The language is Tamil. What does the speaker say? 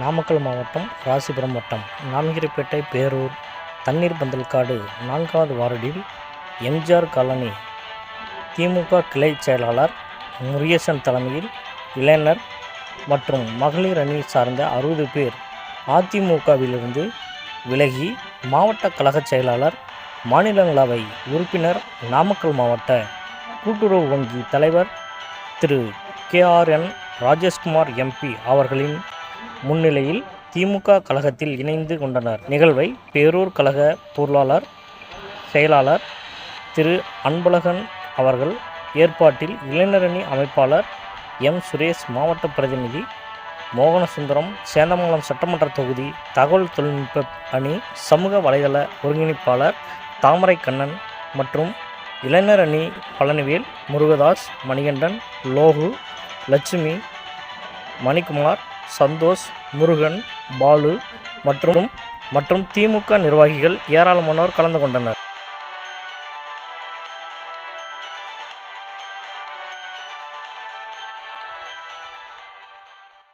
நாமக்கல் மாவட்டம் ராசிபுரம் வட்டம் நான்கிரிப்பேட்டை பேரூர் தண்ணீர் பந்தல்காடு நான்காவது வார்டில் எம்ஜிஆர் காலனி திமுக கிளை செயலாளர் முருகேசன் தலைமையில் இளைஞர் மற்றும் மகளிர் அணி சார்ந்த அறுபது பேர் அதிமுகவிலிருந்து விலகி மாவட்ட கழகச் செயலாளர் மாநிலங்களவை உறுப்பினர் நாமக்கல் மாவட்ட கூட்டுறவு வங்கி தலைவர் திரு கேஆர்என் ராஜேஷ்குமார் எம்பி அவர்களின் முன்னிலையில் திமுக கழகத்தில் இணைந்து கொண்டனர். நிகழ்வை பேரூர் கழக பொருளாளர் செயலாளர் திரு. அன்பழகன் அவர்கள் ஏற்பாட்டில் இளைஞரணி அமைப்பாளர் எம். சுரேஷ் மாவட்ட பிரதிநிதி மோகனசுந்தரம் சேந்தமங்கலம் சட்டமன்ற தொகுதி தகவல் தொழில்நுட்ப அணி சமூக வலைதள ஒருங்கிணைப்பாளர் தாமரை கண்ணன் மற்றும் இளைஞர் அணி பழனிவேல் முருகதாஸ் மணிகண்டன் லோகு லட்சுமி மணிக்குமார் சந்தோஷ் முருகன் பாலு மற்றும் மற்றும் திமுக நிர்வாகிகள் ஏராளமானோர் கலந்து கொண்டனர்.